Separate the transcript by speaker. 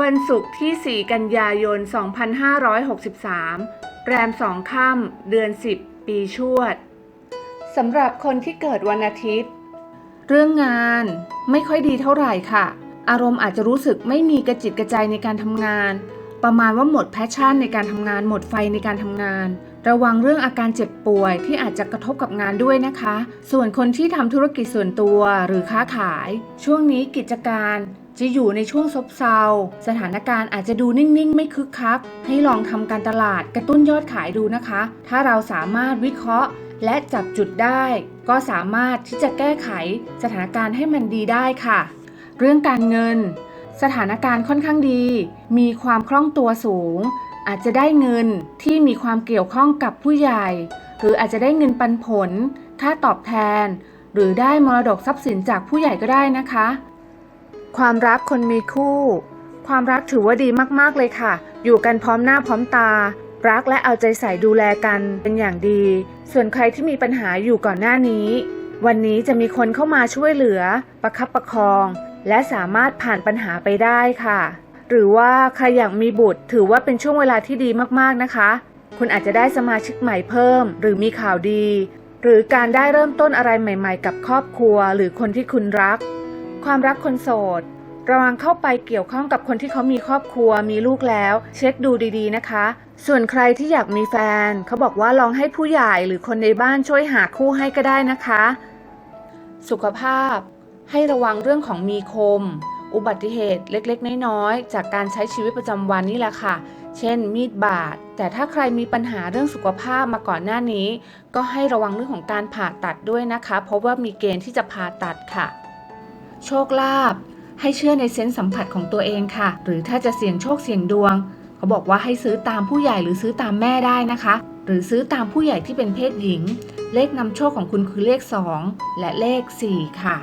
Speaker 1: วันศุกร์ที่ 4 กันยายน 2563 แรม 2 ค่ำเดือน 10 ปีชวด สำหรับคนที่เกิดวันอาทิตย์ เรื่องงานไม่ค่อยดีเท่าไหร่ค่ะ อารมณ์อาจจะรู้สึกไม่มีกระจิตกระใจในการทำงาน ประมาณว่าหมดแพชชั่นในการทำงาน หมดไฟในการทำงานระวังเรื่องอาการเจ็บป่วยที่อาจจะกระทบกับงานด้วยนะคะ ส่วนคนที่ทำธุรกิจส่วนตัวหรือค้าขาย ช่วงนี้กิจการ จะอยู่ในช่วงซบเซา สถานการณ์อาจจะดูนิ่ง ๆ ไม่คึกคัก ให้ลองทำการตลาดกระตุ้นยอดขายดูนะคะ ถ้าเราสามารถวิเคราะห์ และจับจุดได้ ก็สามารถที่จะแก้ไขสถานการณ์ให้มันดีได้ค่ะ เรื่องการเงิน สถานการณ์ค่อนข้างดี มีความคล่องตัวสูง อาจจะได้เงินที่มีความเกี่ยวข้องกับผู้ใหญ่ หรืออาจจะได้เงินปันผล ค่าตอบแทน หรือได้มรดกทรัพย์สินจากผู้ใหญ่ก็ได้นะคะ ความรักคนมีคู่ ความรักถือว่าดีมากๆเลยค่ะ อยู่กันพร้อมหน้าพร้อมตา รักและเอาใจใส่ดูแลกันเป็นอย่างดี ส่วนใครที่มีปัญหาอยู่ก่อนหน้านี้ วันนี้จะมีคนเข้ามาช่วยเหลือ ประคับประคอง และสามารถผ่านปัญหาไปได้ค่ะ หรือว่าใครอยากมีบุตรถือว่าเป็นช่วงเวลาที่ดีมากๆนะคะ คุณอาจจะได้สมาชิกใหม่เพิ่ม หรือมีข่าวดี หรือการได้เริ่มต้นอะไรใหม่ ๆ กับครอบครัว หรือคนที่คุณรัก ความรักคนโสด ระวังเข้าไปเกี่ยวข้องกับคนที่เขามีครอบครัวมีลูกแล้ว เช็คดูดีๆนะคะ ส่วนใครที่อยากมีแฟน เขาบอกว่าลองให้ผู้ใหญ่หรือคนในบ้านช่วยหาคู่ให้ก็ได้นะคะ สุขภาพ ให้ระวังเรื่องของมีคม อุบัติเหตุเล็กๆ น้อยๆ จากการใช้ชีวิตประจำวันนี่แหละค่ะ เช่น มีดบาด แต่ถ้าใครมีปัญหาเรื่องสุขภาพมาก่อนหน้านี้ ก็ให้ระวังเรื่องของการผ่าตัดด้วยนะคะ เพราะว่ามีเกณฑ์ที่จะผ่าตัดค่ะ โชคลาภให้เชื่อในเซนส์สัมผัสของตัวเองค่ะ หรือถ้าจะเสี่ยงโชคเสี่ยงดวง เขาบอกว่าให้ซื้อตามผู้ใหญ่หรือซื้อตามแม่ได้นะคะ หรือซื้อตามผู้ใหญ่ที่เป็นเพศหญิง เลขนำโชคของคุณคือเลข 2 และเลข 4 ค่ะ